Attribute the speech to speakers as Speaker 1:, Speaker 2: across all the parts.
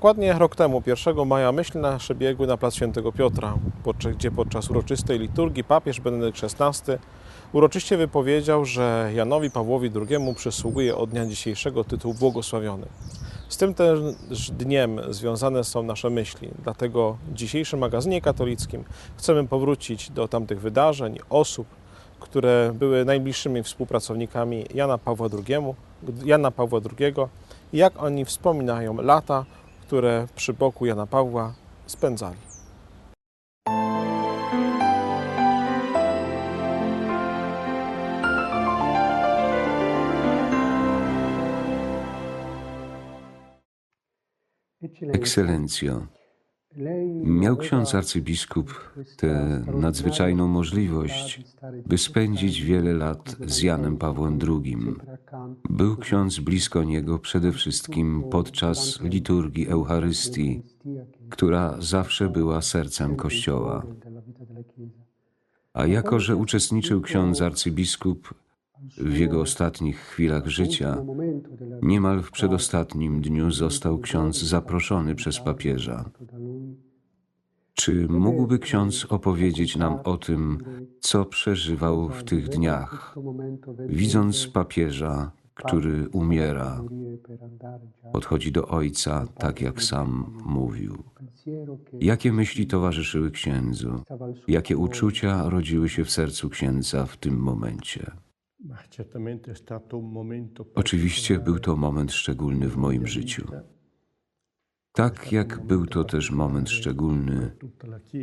Speaker 1: Dokładnie rok temu, 1 maja, myśli nasze biegły na plac Świętego Piotra, gdzie podczas uroczystej liturgii papież Benedykt XVI uroczyście wypowiedział, że Janowi Pawłowi II przysługuje od dnia dzisiejszego tytuł błogosławiony. Z tym też dniem związane są nasze myśli, dlatego w dzisiejszym magazynie katolickim chcemy powrócić do tamtych wydarzeń, osób, które były najbliższymi współpracownikami Jana Pawła II, Jana Pawła II jak oni wspominają lata, które przy boku Jana Pawła spędzali.
Speaker 2: Ekscelencjo, miał ksiądz arcybiskup tę nadzwyczajną możliwość, by spędzić wiele lat z Janem Pawłem II. Był ksiądz blisko niego przede wszystkim podczas liturgii Eucharystii, która zawsze była sercem Kościoła. A jako, że uczestniczył ksiądz arcybiskup w jego ostatnich chwilach życia, niemal w przedostatnim dniu został ksiądz zaproszony przez papieża. Czy mógłby ksiądz opowiedzieć nam o tym, co przeżywał w tych dniach, widząc papieża, który umiera, podchodzi do ojca, tak jak sam mówił? Jakie myśli towarzyszyły księdzu? Jakie uczucia rodziły się w sercu księdza w tym momencie? Oczywiście był to moment szczególny w moim życiu. Tak jak był to też moment szczególny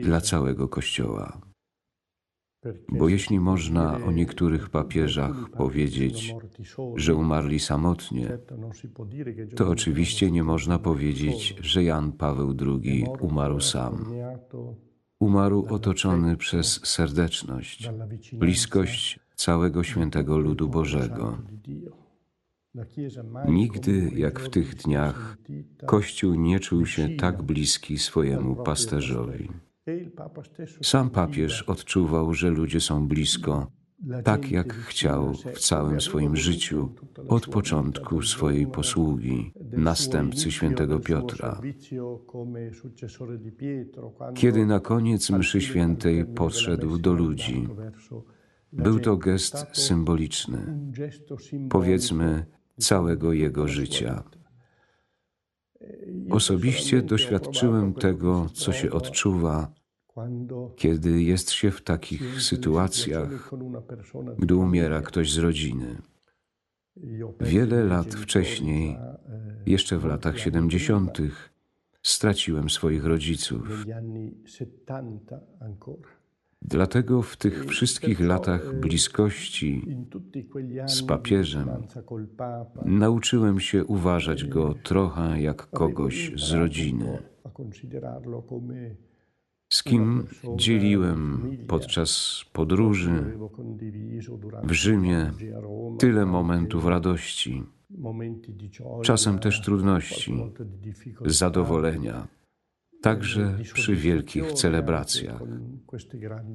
Speaker 2: dla całego Kościoła. Bo jeśli można o niektórych papieżach powiedzieć, że umarli samotnie, to oczywiście nie można powiedzieć, że Jan Paweł II umarł sam. Umarł otoczony przez serdeczność, bliskość całego świętego ludu Bożego. Nigdy, jak w tych dniach, Kościół nie czuł się tak bliski swojemu pasterzowi. Sam papież odczuwał, że ludzie są blisko, tak jak chciał w całym swoim życiu, od początku swojej posługi, następcy świętego Piotra. Kiedy na koniec mszy świętej podszedł do ludzi, był to gest symboliczny, powiedzmy, całego jego życia. Osobiście doświadczyłem tego, co się odczuwa, kiedy jest się w takich sytuacjach, gdy umiera ktoś z rodziny. Wiele lat wcześniej, jeszcze w latach 70., straciłem swoich rodziców. Dlatego w tych wszystkich latach bliskości z papieżem nauczyłem się uważać go trochę jak kogoś z rodziny, z kim dzieliłem podczas podróży w Rzymie tyle momentów radości, czasem też trudności, zadowolenia także przy wielkich celebracjach,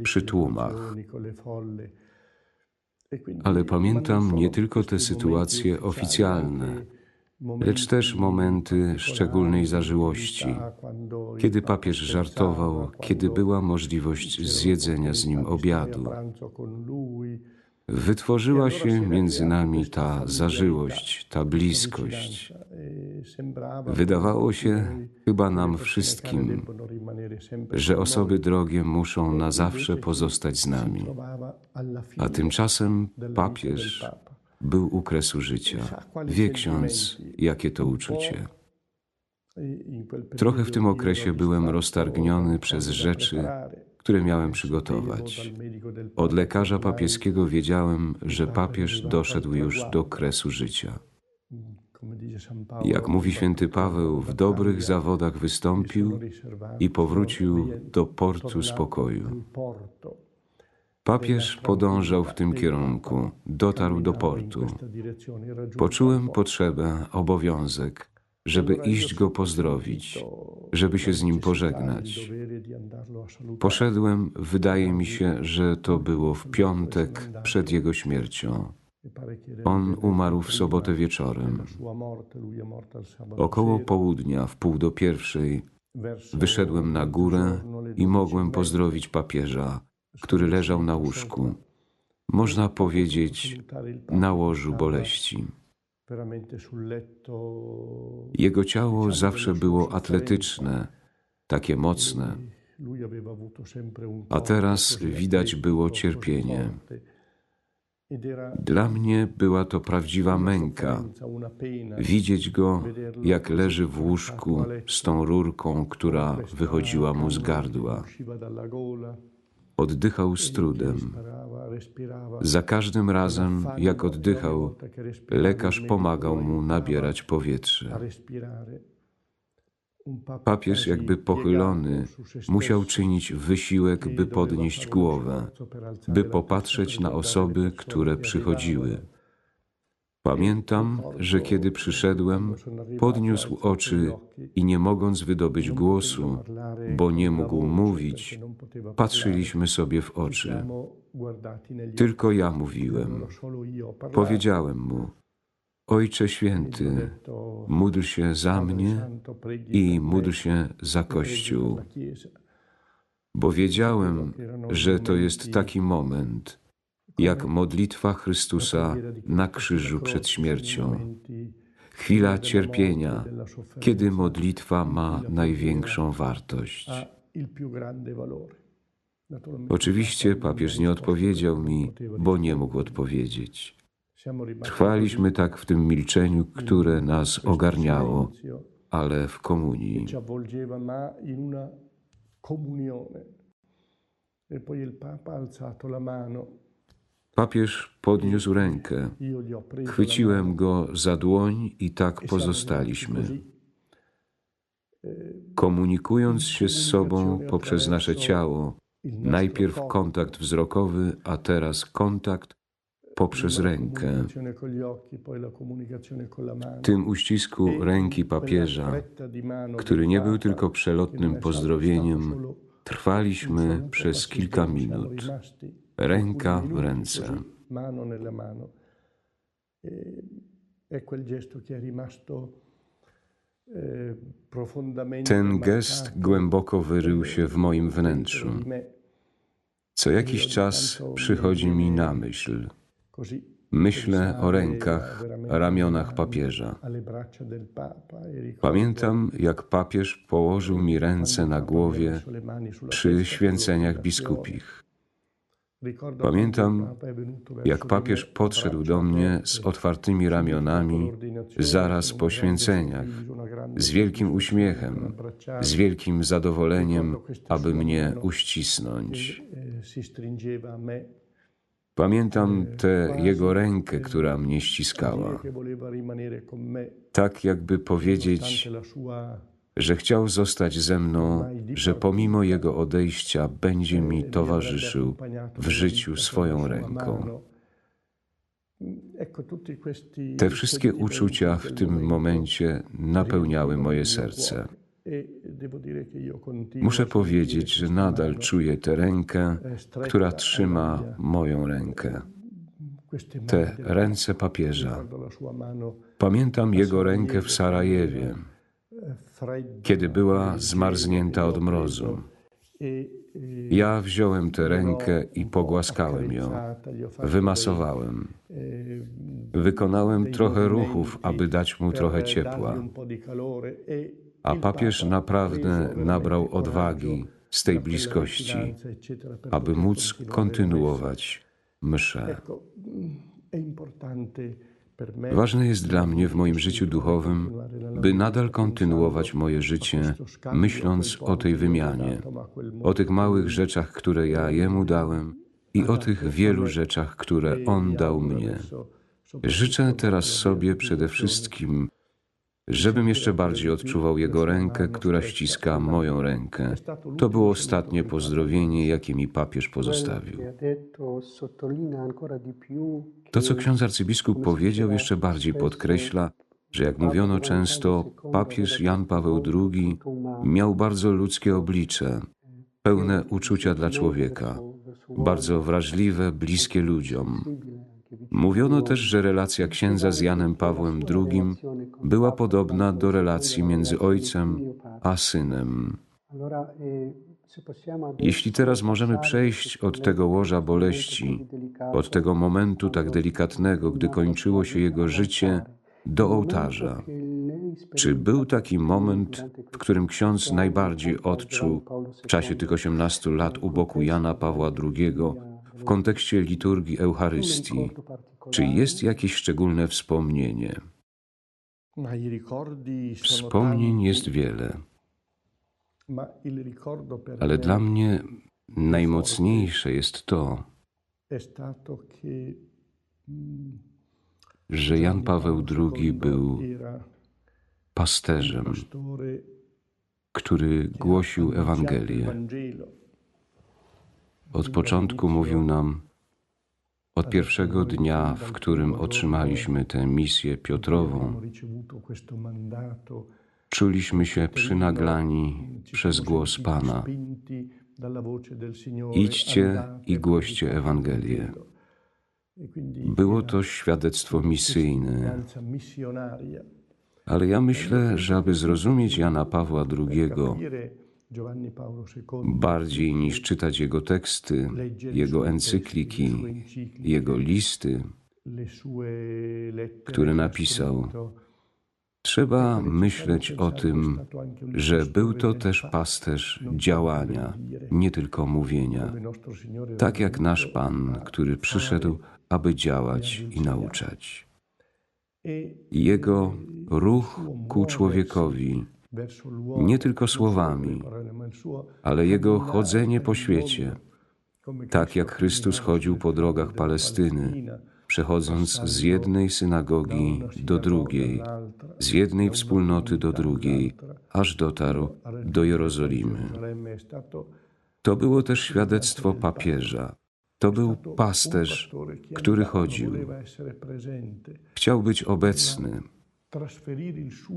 Speaker 2: przy tłumach. Ale pamiętam nie tylko te sytuacje oficjalne, lecz też momenty szczególnej zażyłości, kiedy papież żartował, kiedy była możliwość zjedzenia z nim obiadu. Wytworzyła się między nami ta zażyłość, ta bliskość. Wydawało się chyba nam wszystkim, że osoby drogie muszą na zawsze pozostać z nami. A tymczasem papież był u kresu życia. Wie ksiądz, jakie to uczucie. Trochę w tym okresie byłem roztargniony przez rzeczy, które miałem przygotować. Od lekarza papieskiego wiedziałem, że papież doszedł już do kresu życia. Jak mówi święty Paweł, w dobrych zawodach wystąpił i powrócił do portu spokoju. Papież podążał w tym kierunku, dotarł do portu. Poczułem potrzebę, obowiązek, żeby iść go pozdrowić, żeby się z nim pożegnać. Poszedłem, wydaje mi się, że to było w piątek przed jego śmiercią. On umarł w sobotę wieczorem. Około południa, w pół do pierwszej, wyszedłem na górę i mogłem pozdrowić papieża, który leżał na łóżku. Można powiedzieć, na łożu boleści. Jego ciało zawsze było atletyczne, takie mocne, a teraz widać było cierpienie. Dla mnie była to prawdziwa męka. Widzieć go, jak leży w łóżku z tą rurką, która wychodziła mu z gardła. Oddychał z trudem. Za każdym razem, jak oddychał, lekarz pomagał mu nabierać powietrze. Papież, jakby pochylony, musiał czynić wysiłek, by podnieść głowę, by popatrzeć na osoby, które przychodziły. Pamiętam, że kiedy przyszedłem, podniósł oczy i nie mogąc wydobyć głosu, bo nie mógł mówić, patrzyliśmy sobie w oczy. Tylko ja mówiłem. Powiedziałem mu: Ojcze Święty, módl się za mnie i módl się za Kościół, bo wiedziałem, że to jest taki moment, jak modlitwa Chrystusa na krzyżu przed śmiercią. Chwila cierpienia, kiedy modlitwa ma największą wartość. Oczywiście papież nie odpowiedział mi, bo nie mógł odpowiedzieć. Trwaliśmy tak w tym milczeniu, które nas ogarniało, ale w komunii. Papież podniósł rękę. Chwyciłem go za dłoń i tak pozostaliśmy. Komunikując się z sobą poprzez nasze ciało, najpierw kontakt wzrokowy, a teraz kontakt poprzez rękę. W tym uścisku ręki papieża, który nie był tylko przelotnym pozdrowieniem, trwaliśmy przez kilka minut, ręka w ręce. Ten gest głęboko wyrył się w moim wnętrzu. Co jakiś czas przychodzi mi na myśl. Myślę o rękach, ramionach papieża. Pamiętam, jak papież położył mi ręce na głowie przy święceniach biskupich. Pamiętam, jak papież podszedł do mnie z otwartymi ramionami zaraz po święceniach, z wielkim uśmiechem, z wielkim zadowoleniem, aby mnie uścisnąć. Pamiętam tę jego rękę, która mnie ściskała. Tak jakby powiedzieć, że chciał zostać ze mną, że pomimo jego odejścia będzie mi towarzyszył w życiu swoją ręką. Te wszystkie uczucia w tym momencie napełniały moje serce. Muszę powiedzieć, że nadal czuję tę rękę, która trzyma moją rękę. Te ręce papieża. Pamiętam jego rękę w Sarajewie, kiedy była zmarznięta od mrozu. Ja wziąłem tę rękę i pogłaskałem ją, wymasowałem. Wykonałem trochę ruchów, aby dać mu trochę ciepła. A papież naprawdę nabrał odwagi z tej bliskości, aby móc kontynuować mszę. Ważne jest dla mnie w moim życiu duchowym, by nadal kontynuować moje życie, myśląc o tej wymianie, o tych małych rzeczach, które ja jemu dałem i o tych wielu rzeczach, które on dał mnie. Życzę teraz sobie przede wszystkim, żebym jeszcze bardziej odczuwał jego rękę, która ściska moją rękę. To było ostatnie pozdrowienie, jakie mi papież pozostawił. To, co ksiądz arcybiskup powiedział, jeszcze bardziej podkreśla, że jak mówiono często, papież Jan Paweł II miał bardzo ludzkie oblicze, pełne uczucia dla człowieka, bardzo wrażliwe, bliskie ludziom. Mówiono też, że relacja księdza z Janem Pawłem II była podobna do relacji między ojcem a synem. Jeśli teraz możemy przejść od tego łoża boleści, od tego momentu tak delikatnego, gdy kończyło się jego życie, do ołtarza, czy był taki moment, w którym ksiądz najbardziej odczuł w czasie tych 18 lat u boku Jana Pawła II w kontekście liturgii Eucharystii? Czy jest jakieś szczególne wspomnienie? Wspomnień jest wiele, ale dla mnie najmocniejsze jest to, że Jan Paweł II był pasterzem, który głosił Ewangelię. Od początku mówił nam, od pierwszego dnia, w którym otrzymaliśmy tę misję Piotrową, czuliśmy się przynaglani przez głos Pana. Idźcie i głoście Ewangelię. Było to świadectwo misyjne, ale ja myślę, że aby zrozumieć Jana Pawła II, bardziej niż czytać jego teksty, jego encykliki, jego listy, które napisał, trzeba myśleć o tym, że był to też pasterz działania, nie tylko mówienia, tak jak nasz Pan, który przyszedł, aby działać i nauczać. Jego ruch ku człowiekowi, nie tylko słowami, ale jego chodzenie po świecie, tak jak Chrystus chodził po drogach Palestyny, przechodząc z jednej synagogi do drugiej, z jednej wspólnoty do drugiej, aż dotarł do Jerozolimy. To było też świadectwo papieża. To był pasterz, który chodził. Chciał być obecny.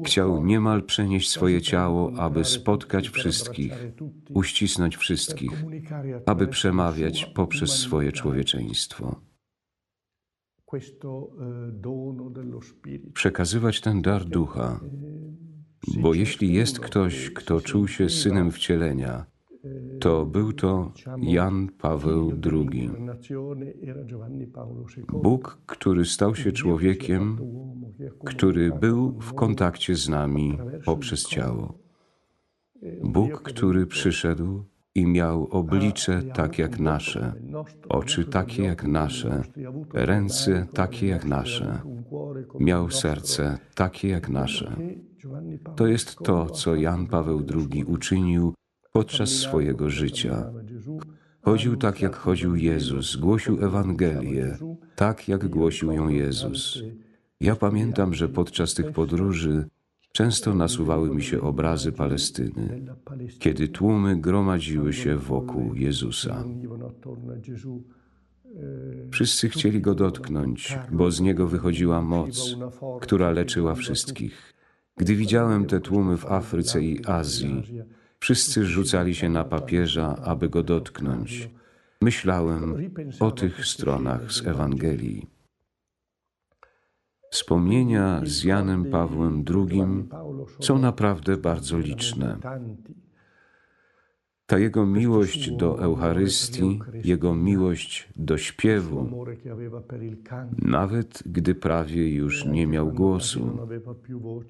Speaker 2: Chciał niemal przenieść swoje ciało, aby spotkać wszystkich, uścisnąć wszystkich, aby przemawiać poprzez swoje człowieczeństwo. Przekazywać ten dar ducha, bo jeśli jest ktoś, kto czuł się synem wcielenia, to był to Jan Paweł II. Bóg, który stał się człowiekiem, który był w kontakcie z nami poprzez ciało. Bóg, który przyszedł i miał oblicze tak jak nasze, oczy takie jak nasze, ręce takie jak nasze, miał serce takie jak nasze. To jest to, co Jan Paweł II uczynił podczas swojego życia. Chodził tak, jak chodził Jezus, głosił Ewangelię, tak jak głosił ją Jezus. Ja pamiętam, że podczas tych podróży często nasuwały mi się obrazy Palestyny, kiedy tłumy gromadziły się wokół Jezusa. Wszyscy chcieli go dotknąć, bo z niego wychodziła moc, która leczyła wszystkich. Gdy widziałem te tłumy w Afryce i Azji, Wszyscy rzucali się na papieża, aby go dotknąć. Myślałem o tych stronach z Ewangelii. Wspomnienia z Janem Pawłem II są naprawdę bardzo liczne. Ta jego miłość do Eucharystii, jego miłość do śpiewu, nawet gdy prawie już nie miał głosu,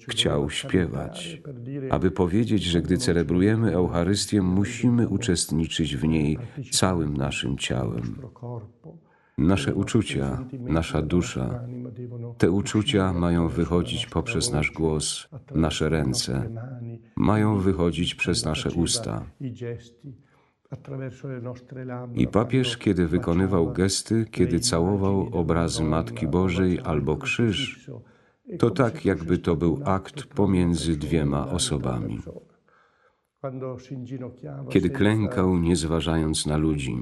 Speaker 2: chciał śpiewać, aby powiedzieć, że gdy celebrujemy Eucharystię, musimy uczestniczyć w niej całym naszym ciałem. Nasze uczucia, nasza dusza, te uczucia mają wychodzić poprzez nasz głos, nasze ręce, mają wychodzić przez nasze usta. I papież, kiedy wykonywał gesty, kiedy całował obrazy Matki Bożej albo krzyż, to tak, jakby to był akt pomiędzy dwiema osobami. Kiedy klękał, nie zważając na ludzi,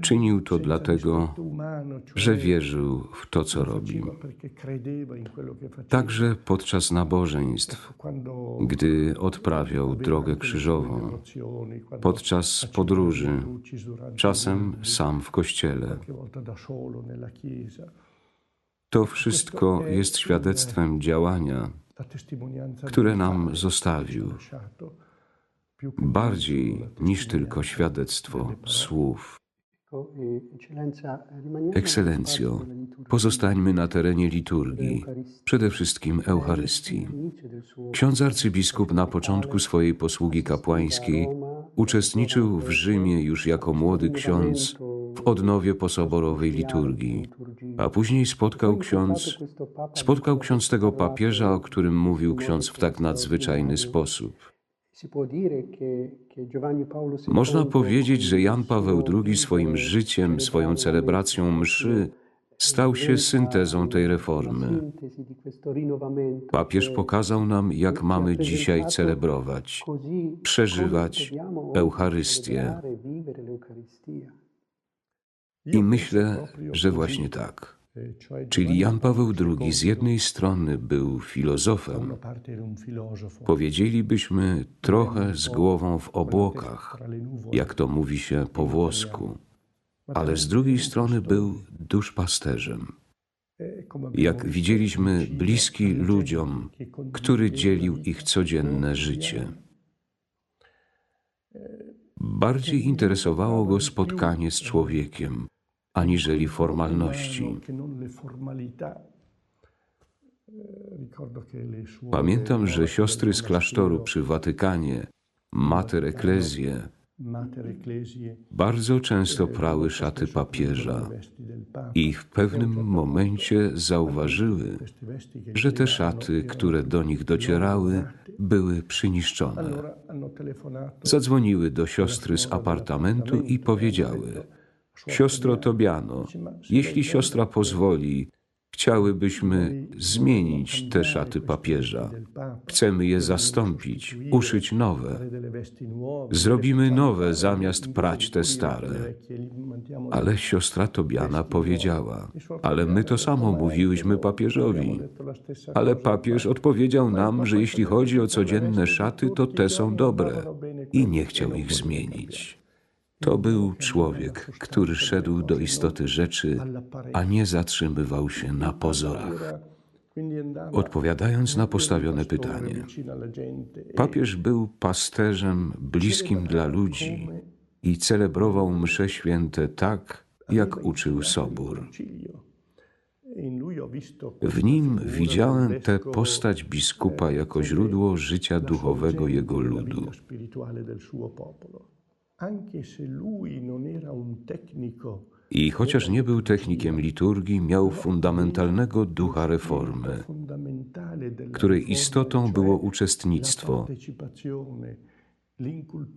Speaker 2: czynił to dlatego, że wierzył w to, co robi. Także podczas nabożeństw, gdy odprawiał drogę krzyżową, podczas podróży, czasem sam w kościele. To wszystko jest świadectwem działania, które nam zostawił, bardziej niż tylko świadectwo słów. Ekscelencjo, pozostańmy na terenie liturgii, przede wszystkim Eucharystii. Ksiądz arcybiskup na początku swojej posługi kapłańskiej uczestniczył w Rzymie już jako młody ksiądz w odnowie posoborowej liturgii, a później spotkał ksiądz, spotkał ksiądz tego papieża, o którym mówił ksiądz w tak nadzwyczajny sposób. Można powiedzieć, że Jan Paweł II swoim życiem, swoją celebracją mszy stał się syntezą tej reformy. Papież pokazał nam, jak mamy dzisiaj celebrować, przeżywać Eucharystię. I myślę, że właśnie tak. Czyli Jan Paweł II z jednej strony był filozofem, powiedzielibyśmy trochę z głową w obłokach, jak to mówi się po włosku, ale z drugiej strony był duszpasterzem. Jak widzieliśmy, bliski ludziom, który dzielił ich codzienne życie. Bardziej interesowało go spotkanie z człowiekiem, aniżeli formalności. Pamiętam, że siostry z klasztoru przy Watykanie, Mater Ecclesiae, bardzo często prały szaty papieża i w pewnym momencie zauważyły, że te szaty, które do nich docierały, były przyniszczone. Zadzwoniły do siostry z apartamentu i powiedziały: Siostro Tobiano, jeśli siostra pozwoli, chciałybyśmy zmienić te szaty papieża. Chcemy je zastąpić, uszyć nowe. Zrobimy nowe zamiast prać te stare. Ale siostra Tobiana powiedziała, ale my to samo mówiłyśmy papieżowi. Ale papież odpowiedział nam, że jeśli chodzi o codzienne szaty, to te są dobre i nie chciał ich zmienić. To był człowiek, który szedł do istoty rzeczy, a nie zatrzymywał się na pozorach. Odpowiadając na postawione pytanie, papież był pasterzem bliskim dla ludzi i celebrował msze święte tak, jak uczył Sobór. W nim widziałem tę postać biskupa jako źródło życia duchowego jego ludu. I chociaż nie był technikiem liturgii, miał fundamentalnego ducha reformy, której istotą było uczestnictwo,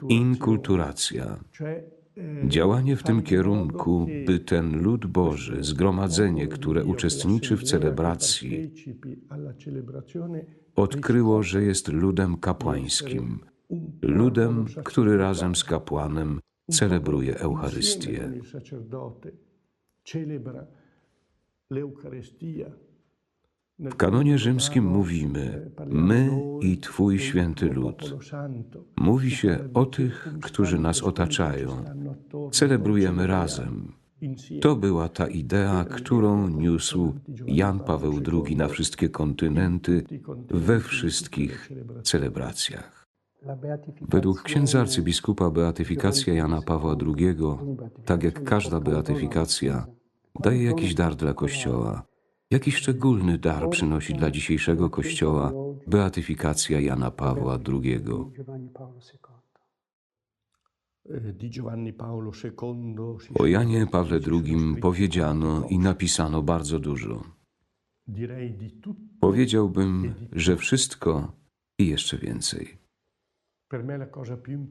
Speaker 2: inkulturacja, działanie w tym kierunku, by ten lud Boży, zgromadzenie, które uczestniczy w celebracji, odkryło, że jest ludem kapłańskim, ludem, który razem z kapłanem celebruje Eucharystię. W kanonie rzymskim mówimy my i Twój święty lud. Mówi się o tych, którzy nas otaczają. Celebrujemy razem. To była ta idea, którą niósł Jan Paweł II na wszystkie kontynenty, we wszystkich celebracjach. Według księdza arcybiskupa beatyfikacja Jana Pawła II, tak jak każda beatyfikacja, daje jakiś dar dla Kościoła. Jaki szczególny dar przynosi dla dzisiejszego Kościoła beatyfikacja Jana Pawła II? O Janie Pawle II powiedziano i napisano bardzo dużo. Powiedziałbym, że wszystko i jeszcze więcej.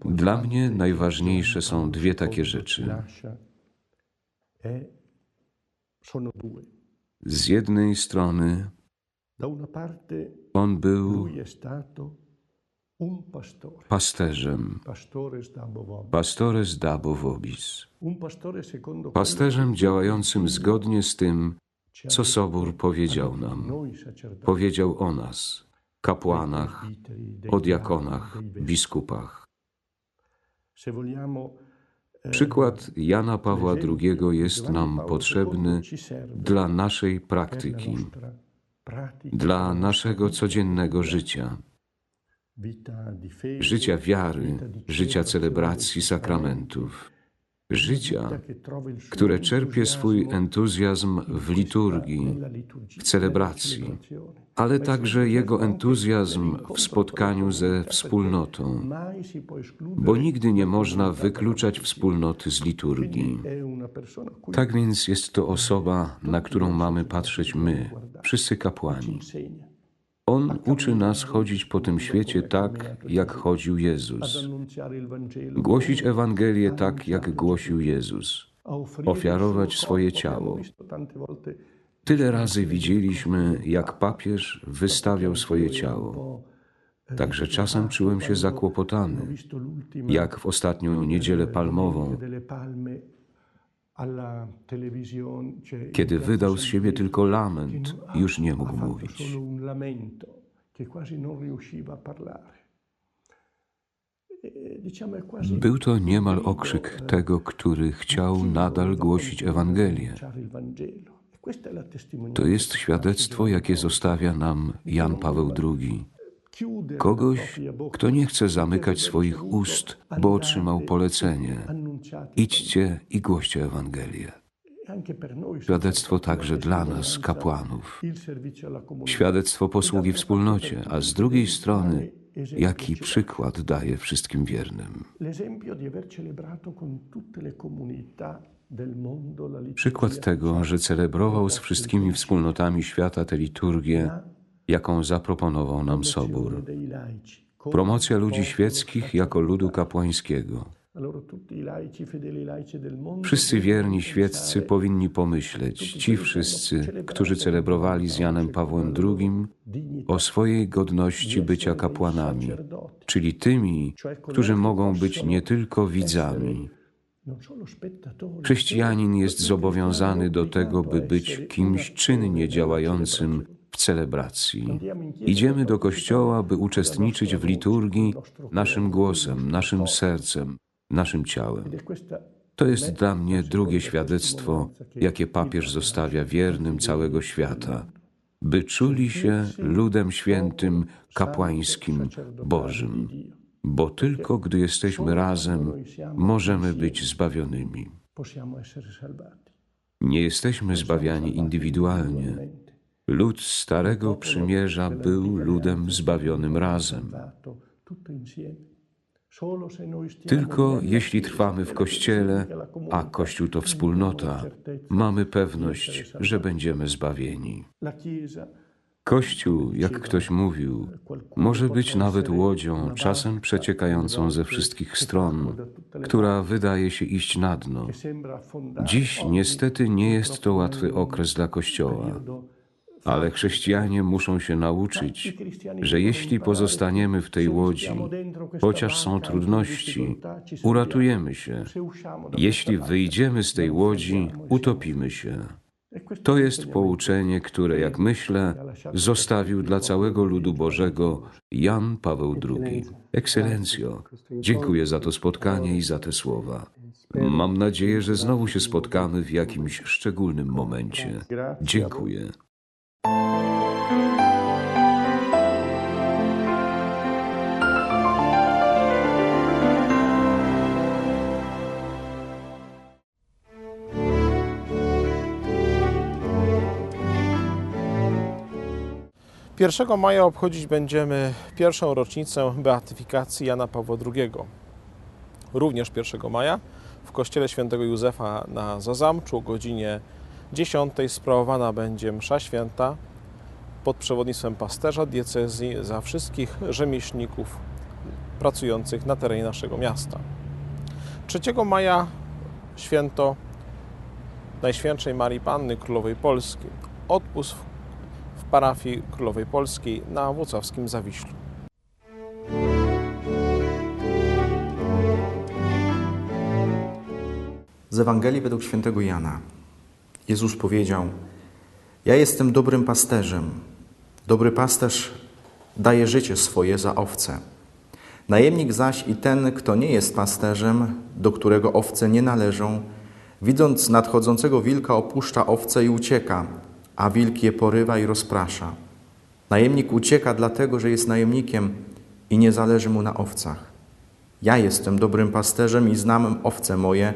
Speaker 2: Dla mnie najważniejsze są dwie takie rzeczy. Z jednej strony on był pasterzem, pastores dabo vobis, pasterzem działającym zgodnie z tym, co Sobór powiedział nam, powiedział o nas, kapłanach, o diakonach, biskupach. Przykład Jana Pawła II jest nam potrzebny dla naszej praktyki, dla naszego codziennego życia, życia wiary, życia celebracji sakramentów, życia, które czerpie swój entuzjazm w liturgii, w celebracji, ale także jego entuzjazm w spotkaniu ze wspólnotą, bo nigdy nie można wykluczać wspólnoty z liturgii. Tak więc jest to osoba, na którą mamy patrzeć my, wszyscy kapłani. On uczy nas chodzić po tym świecie tak, jak chodził Jezus. Głosić Ewangelię tak, jak głosił Jezus. Ofiarować swoje ciało. Tyle razy widzieliśmy, jak papież wystawiał swoje ciało. Także czasem czułem się zakłopotany, jak w ostatnią niedzielę palmową, kiedy wydał z siebie tylko lament, już nie mógł mówić. Był to niemal okrzyk tego, który chciał nadal głosić Ewangelię. To jest świadectwo, jakie zostawia nam Jan Paweł II. Kogoś, kto nie chce zamykać swoich ust, bo otrzymał polecenie. Idźcie i głoście Ewangelię. Świadectwo także dla nas, kapłanów. Świadectwo posługi wspólnocie, a z drugiej strony, jaki przykład daje wszystkim wiernym. Przykład tego, że celebrował z wszystkimi wspólnotami świata tę liturgię, jaką zaproponował nam Sobór. Promocja ludzi świeckich jako ludu kapłańskiego. Wszyscy wierni świeccy powinni pomyśleć, ci wszyscy, którzy celebrowali z Janem Pawłem II, o swojej godności bycia kapłanami, czyli tymi, którzy mogą być nie tylko widzami. Chrześcijanin jest zobowiązany do tego, by być kimś czynnie działającym w celebracji. Idziemy do kościoła, by uczestniczyć w liturgii naszym głosem, naszym sercem, naszym ciałem. To jest dla mnie drugie świadectwo, jakie papież zostawia wiernym całego świata, by czuli się ludem świętym, kapłańskim, Bożym, bo tylko gdy jesteśmy razem, możemy być zbawionymi. Nie jesteśmy zbawiani indywidualnie. Lud Starego Przymierza był ludem zbawionym razem. Tylko jeśli trwamy w Kościele, a Kościół to wspólnota, mamy pewność, że będziemy zbawieni. Kościół, jak ktoś mówił, może być nawet łodzią, czasem przeciekającą ze wszystkich stron, która wydaje się iść na dno. Dziś niestety nie jest to łatwy okres dla Kościoła. Ale chrześcijanie muszą się nauczyć, że jeśli pozostaniemy w tej łodzi, chociaż są trudności, uratujemy się. Jeśli wyjdziemy z tej łodzi, utopimy się. To jest pouczenie, które, jak myślę, zostawił dla całego ludu Bożego Jan Paweł II. Ekscelencjo, dziękuję za to spotkanie i za te słowa. Mam nadzieję, że znowu się spotkamy w jakimś szczególnym momencie. Dziękuję.
Speaker 1: Pierwszego maja obchodzić będziemy pierwszą rocznicę beatyfikacji Jana Pawła II. Również 1 maja w kościele świętego Józefa na Zazamczu o godzinie 10 sprawowana będzie msza święta pod przewodnictwem pasterza diecezji za wszystkich rzemieślników pracujących na terenie naszego miasta. 3 maja święto Najświętszej Marii Panny Królowej Polski. Odpust w parafii Królowej Polskiej na Włocławskim Zawiślu.
Speaker 3: Z Ewangelii według świętego Jana. Jezus powiedział: Ja jestem dobrym pasterzem. Dobry pasterz daje życie swoje za owce. Najemnik zaś i ten, kto nie jest pasterzem, do którego owce nie należą, widząc nadchodzącego wilka, opuszcza owce i ucieka, a wilk je porywa i rozprasza. Najemnik ucieka dlatego, że jest najemnikiem i nie zależy mu na owcach. Ja jestem dobrym pasterzem i znam owce moje,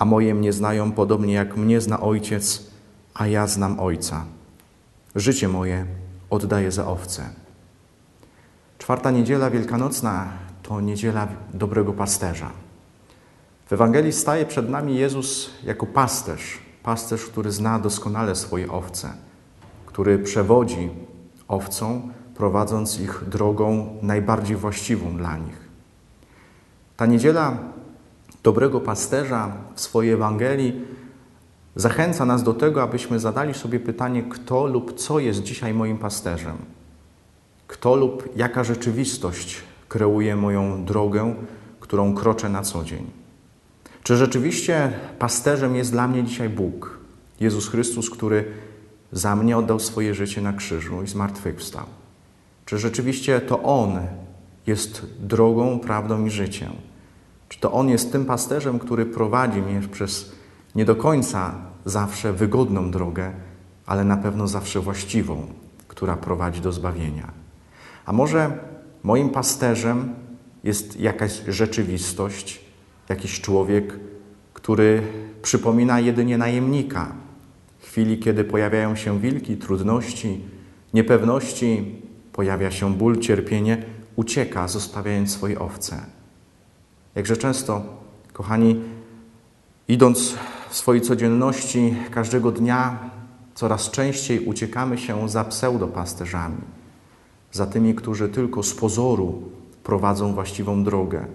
Speaker 3: a moje mnie znają podobnie jak mnie zna ojciec, a ja znam ojca. Życie moje oddaję za owce. Czwarta niedziela wielkanocna to niedziela dobrego pasterza. W Ewangelii staje przed nami Jezus jako pasterz, pasterz, który zna doskonale swoje owce, który przewodzi owcom, prowadząc ich drogą najbardziej właściwą dla nich. Ta niedziela dobrego pasterza w swojej Ewangelii zachęca nas do tego, abyśmy zadali sobie pytanie, kto lub co jest dzisiaj moim pasterzem. Kto lub jaka rzeczywistość kreuje moją drogę, którą kroczę na co dzień. Czy rzeczywiście pasterzem jest dla mnie dzisiaj Bóg, Jezus Chrystus, który za mnie oddał swoje życie na krzyżu i zmartwychwstał? Czy rzeczywiście to On jest drogą, prawdą i życiem? Czy to On jest tym pasterzem, który prowadzi mnie przez nie do końca zawsze wygodną drogę, ale na pewno zawsze właściwą, która prowadzi do zbawienia? A może moim pasterzem jest jakaś rzeczywistość, jakiś człowiek, który przypomina jedynie najemnika. Chwili, kiedy pojawiają się wilki, trudności, niepewności, pojawia się ból, cierpienie, ucieka, zostawiając swoje owce. Jakże często, kochani, idąc w swojej codzienności każdego dnia, coraz częściej uciekamy się za pseudopasterzami, za tymi, którzy tylko z pozoru prowadzą właściwą drogę.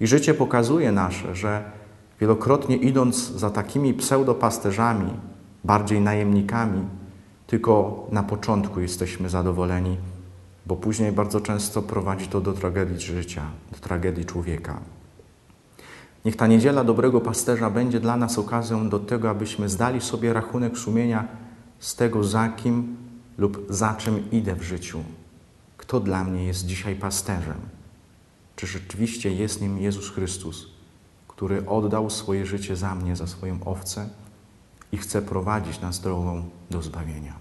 Speaker 3: I życie pokazuje nasze, że wielokrotnie idąc za takimi pseudopasterzami, bardziej najemnikami, tylko na początku jesteśmy zadowoleni, bo później bardzo często prowadzi to do tragedii życia, do tragedii człowieka. Niech ta niedziela dobrego pasterza będzie dla nas okazją do tego, abyśmy zdali sobie rachunek sumienia z tego, za kim lub za czym idę w życiu. Kto dla mnie jest dzisiaj pasterzem? Czy rzeczywiście jest nim Jezus Chrystus, który oddał swoje życie za mnie, za swoją owcę i chce prowadzić nas drogą do zbawienia?